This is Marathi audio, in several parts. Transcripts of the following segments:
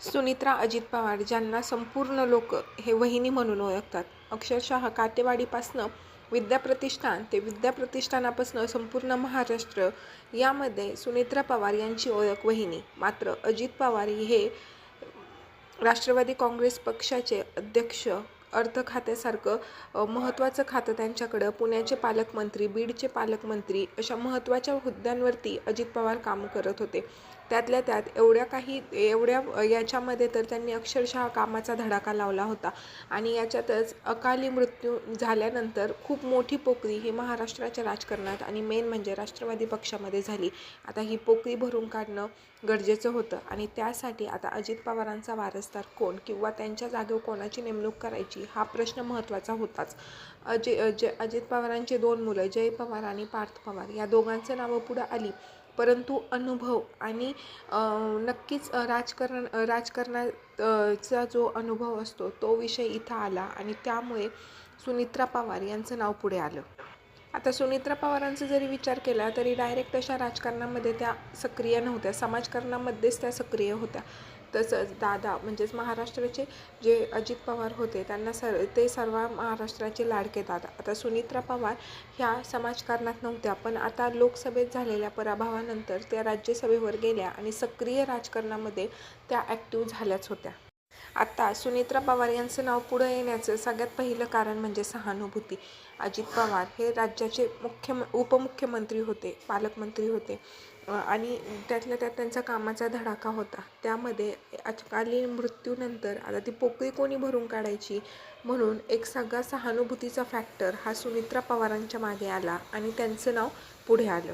सुनित्रा अजित पवार ज्यांना संपूर्ण लोक हे वहिनी म्हणून ओळखतात. अक्षरशः काटेवाडीपासनं विद्याप्रतिष्ठान ते विद्याप्रतिष्ठानापासनं संपूर्ण महाराष्ट्र यामध्ये सुनित्रा पवार यांची ओळख वहिनी. मात्र अजित पवार हे राष्ट्रवादी काँग्रेस पक्षाचे अध्यक्ष अर्थ खात्यासारखं महत्त्वाचं खातं त्यांच्याकडं पुण्याचे पालकमंत्री बीडचे पालकमंत्री अशा महत्त्वाच्या हुद्द्यांवरती अजित पवार काम करत होते. त्यातल्या त्यात एवढ्या काही एवढ्या याच्यामध्ये तर त्यांनी अक्षरशः कामाचा धडाका लावला होता. आणि याच्यातच अकाली मृत्यू झाल्यानंतर खूप मोठी पोकळी ही महाराष्ट्राच्या राजकारणात आणि मेन म्हणजे राष्ट्रवादी पक्षामध्ये झाली. आता ही पोकळी भरून काढणं गरजेचं होतं. आणि त्यासाठी आता अजित पवारांचा वारसदार कोण किंवा त्यांच्या जागेवर कोणाची नेमणूक करायची हा प्रश्न महत्त्वाचा होताच. अजय अजय अजित पवारांचे दोन मुलं जय पवार आणि पार्थ पवार या दोघांचं नावं पुढं आली. परंतु अनुभव आणि नक्कीच राजकारण राजकारणाचा जो अनुभव असतो तो विषय इथं आला आणि त्यामुळे सुनित्रा पवार यांचं नाव पुढे आलं. आता सुनित्रा पवारांचा जरी विचार केला तरी डायरेक्ट अशा राजकारणामध्ये त्या सक्रिय नव्हत्या. समाजकारणामध्येच त्या सक्रिय होत्या. तसंच दादा म्हणजेच महाराष्ट्राचे जे अजित पवार होते त्यांना सर ते सर्व महाराष्ट्राचे लाडके दादा. आता सुनित्रा पवार ह्या समाजकारणात नव्हत्या पण आता लोकसभेत झालेल्या पराभवानंतर त्या राज्यसभेवर गेल्या आणि सक्रिय राजकारणामध्ये त्या ॲक्टिव्ह झाल्याच होत्या. आता सुनित्रा पवार यांचं नाव पुढं येण्याचं सगळ्यात पहिलं कारण म्हणजे सहानुभूती. अजित पवार हे राज्याचे मुख्य उपमुख्यमंत्री होते पालकमंत्री होते. आणि त्यातल्या त्यात त्यांचा कामाचा धडाका होता. त्यामध्ये अकाली मृत्यूनंतर आता ती पोकळी कोणी भरून काढायची म्हणून एक सगळा सहानुभूतीचा फॅक्टर हा सुनित्रा पवारांच्या मागे आला आणि त्यांचं नाव पुढे आलं.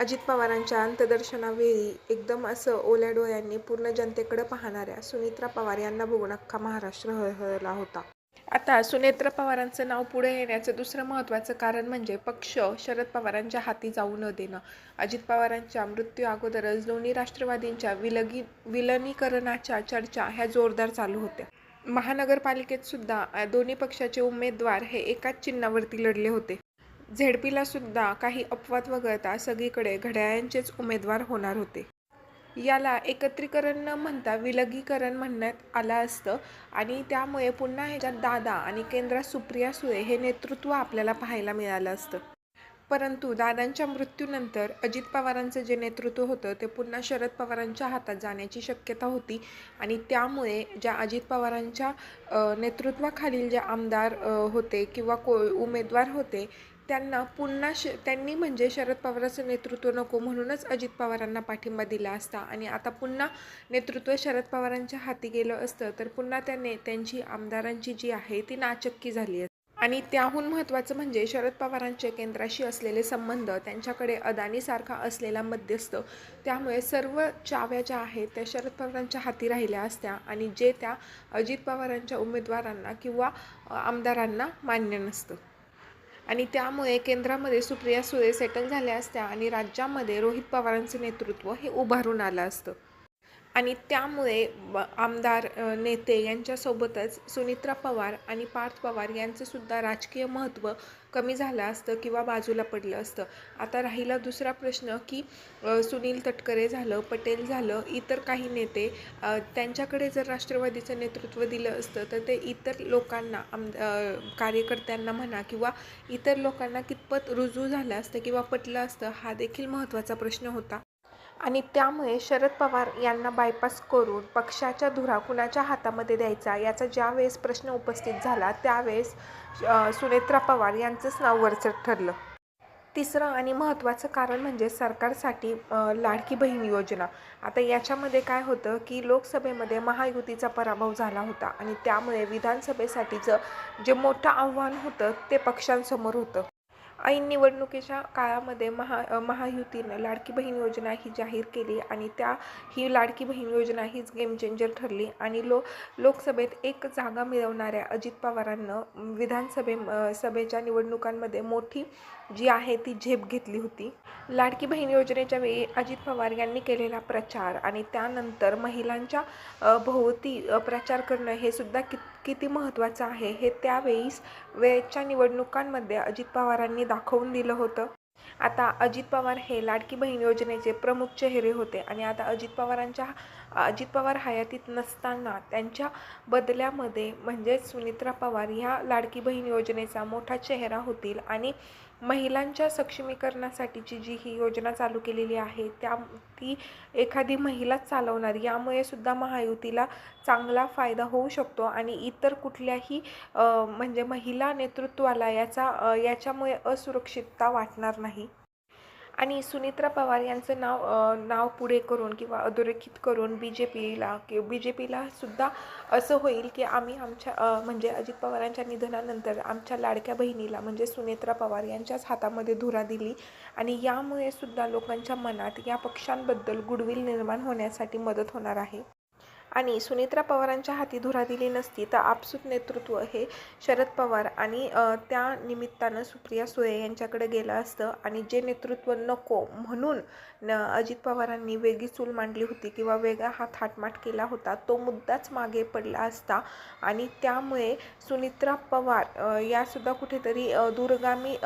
अजित पवारांच्या अंत्यदर्शनावेळी एकदम असं ओल्या डोळ्यांनी पूर्ण जनतेकडे पाहणाऱ्या सुनित्रा पवार यांना बघून अख्खा महाराष्ट्र हळहळला होता. आता सुनेत्रा पवारांचं नाव पुढे येण्याचं दुसरं महत्त्वाचं कारण म्हणजे पक्ष शरद पवारांच्या हाती जाऊ न देणं. अजित पवारांच्या मृत्यू अगोदरच दोन्ही राष्ट्रवादींच्या विलगी विलनीकरणाच्या चर्चा ह्या जोरदार चालू होत्या. महानगरपालिकेत सुद्धा दोन्ही पक्षाचे उमेदवार हे एकाच चिन्हावरती लढले होते. झेडपीला सुद्धा काही अपवाद वगळता सगळीकडे घड्याळांचेच उमेदवार होणार होते. याला एकत्रीकरण न म्हणता विलगीकरण म्हणण्यात आलं असतं आणि त्यामुळे पुन्हा ह्याच्यात दादा आणि केंद्रात सुप्रिया सुळे हे नेतृत्व आपल्याला पाहायला मिळालं असतं. परंतु दादांच्या मृत्यूनंतर अजित पवारांचं जे नेतृत्व होतं ते पुन्हा शरद पवारांच्या हातात जाण्याची शक्यता होती आणि त्यामुळे ज्या अजित पवारांच्या नेतृत्वाखालील जे आमदार होते किंवा को उमेदवार होते त्यांना पुन्हा श त्यांनी म्हणजे शरद पवारांचं नेतृत्व नको म्हणूनच अजित पवारांना पाठिंबा दिला असता. आणि आता पुन्हा नेतृत्व शरद पवारांच्या हाती गेलं असतं तर पुन्हा त्याने त्यांची आमदारांची जी आहे ती नाचक्की झाली असते आणि त्याहून महत्त्वाचं म्हणजे शरद पवारांचे केंद्राशी असलेले संबंध त्यांच्याकडे अदानीसारखा असलेला मध्यस्थ त्यामुळे सर्व चाव्या ज्या आहेत त्या शरद पवारांच्या हाती राहिल्या असत्या. आणि जे त्या अजित पवारांच्या उमेदवारांना किंवा आमदारांना मान्य नसतं. आणि त्यामुळे केंद्रामध्ये सुप्रिया सुळे सेटल झाल्या असत्या आणि राज्यामध्ये रोहित पवारांचं नेतृत्व हे उभारून आलं असतं. आणि त्यामुळे आमदार नेते यांच्यासोबतच सुनित्रा पवार आणि पार्थ पवार यांचंसुद्धा राजकीय महत्त्व कमी झालं असतं किंवा बाजूला पडलं असतं. आता राहिला दुसरा प्रश्न की सुनील तटकरे झालं पटेल झालं इतर काही नेते त्यांच्याकडे जर राष्ट्रवादीचं नेतृत्व दिलं असतं तर ते इतर लोकांना आम कार्यकर्त्यांना म्हणा किंवा इतर लोकांना कितपत रुजू झालं असतं किंवा पटलं असतं हा देखील महत्त्वाचा प्रश्न होता. आणि त्यामुळे शरद पवार यांना बायपास करून पक्षाच्या धुरा कुणाच्या हातामध्ये द्यायचा याचा ज्यावेळेस प्रश्न उपस्थित झाला त्यावेळेस सुनेत्रा पवार यांचंच नाव वरचढ ठरलं. तिसरं आणि महत्त्वाचं कारण म्हणजे सरकारसाठी लाडकी बहीण योजना. आता याच्यामध्ये काय होतं की लोकसभेमध्ये महायुतीचा पराभव झाला होता आणि त्यामुळे विधानसभेसाठीचं जे मोठं आव्हान होतं ते पक्षांसमोर होतं. ऐन निवडणुकीच्या काळामध्ये महा महायुतीनं लाडकी बहीण योजना ही जाहीर केली आणि त्या ही लाडकी बहीण योजना हीच गेम चेंजर ठरली आणि लो लोकसभेत एक जागा मिळवणाऱ्या अजित पवारांना विधानसभे सभेच्या निवडणुकांमध्ये मोठी जी आहे ती झेप घेतली होती. लाडकी बहीण योजनेच्या वेळी अजित पवार यांनी केलेला प्रचार आणि त्यानंतर महिलांच्या भोवती प्रचार करणं हे सुद्धा कित किती महत्त्वाचं आहे हे त्यावेळीस वेळेच्या निवडणुकांमध्ये अजित पवारांनी दाखवून दिलं होतं. आता अजित पवार हे लाडकी बहीण योजनेचे प्रमुख चेहरे होते आणि आता अजित पवारांच्या अजित पवार हयातीत नसताना त्यांच्या बदल्यामध्ये म्हणजेच सुनित्रा पवार ह्या लाडकी बहीण योजनेचा मोठा चेहरा होतील आणि महिलांच्या सक्षमीकरणासाठीची जी ही योजना चालू केलेली आहे त्या ती एखादी महिलाच चालवणार. यामुळे सुद्धा महायुतीला चांगला फायदा होऊ शकतो आणि इतर कुठल्याही म्हणजे महिला नेतृत्वाला याचा याच्यामुळे असुरक्षितता वाटणार नाही. आणि सुनित्रा पवार यांचं नाव नाव पुढे करून किंवा अधोरेखित करून बी जे पीला कि बी जे पीला सुद्धा असं होईल की आम्ही आमच्या म्हणजे अजित पवारांच्या निधनानंतर आमच्या लाडक्या बहिणीला म्हणजे सुनेत्रा पवार यांच्याच हातामध्ये धुरा दिली. आणि यामुळे सुद्धा लोकांच्या मनात या पक्षांबद्दल गुडविल निर्माण होण्यासाठी मदत होणार आहे. आणि सुनेत्रा पवारांच्या हाती धुरा दिली नसती तर आपसूक नेतृत्व हे शरद पवार आणि त्या निमित्तानं सुप्रिया सुळे यांच्याकडे गेलं असतं. आणि जे नेतृत्व नको म्हणून न अजित पवारांनी वेगळी चूल मांडली होती किंवा वेगळा हा थाटमाट केला होता तो मुद्दाच मागे पडला असता. आणि त्यामुळे सुनित्रा पवार यासुद्धा कुठेतरी दूरगामी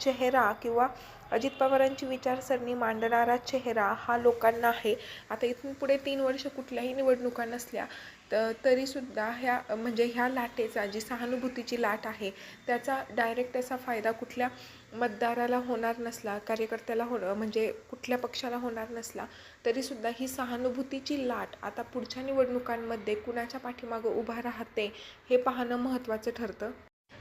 चेहरा किंवा अजित पवारांची विचारसरणी मांडणारा चेहरा हा लोकांना आहे. आता इथून पुढे तीन वर्ष कुठल्याही निवडणुका नसल्या तर तरीसुद्धा ह्या म्हणजे ह्या लाटेचा जी सहानुभूतीची लाट आहे त्याचा डायरेक्ट असा फायदा कुठल्या मतदाराला होणार नसला कार्यकर्त्याला हो म्हणजे कुठल्या पक्षाला होणार नसला तरीसुद्धा ही सहानुभूतीची लाट आता पुढच्या निवडणुकांमध्ये कुणाच्या पाठीमागं उभा राहते हे पाहणं महत्त्वाचं ठरतं.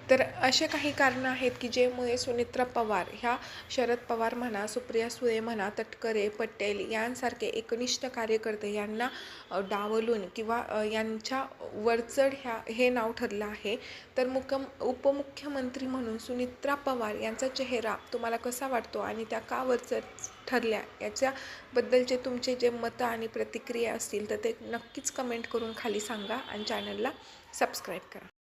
तर असे काही कारणं आहेत की ज्यामुळे सुनित्रा पवार ह्या शरद पवार म्हणा सुप्रिया सुळे म्हणा तटकरे पटेल यांसारखे एकनिष्ठ कार्यकर्ते यांना डावलून किंवा यांच्या वरचढ ह्या हे नाव ठरलं आहे. तर मुकम उपमुख्यमंत्री म्हणून सुनित्रा पवार यांचा चेहरा तुम्हाला कसा वाटतो आणि त्या का वरचढ ठरल्या? याच्याबद्दलचे तुमचे जे मतं आणि प्रतिक्रिया असतील तर ते नक्कीच कमेंट करून खाली सांगा आणि चॅनलला सबस्क्राईब करा.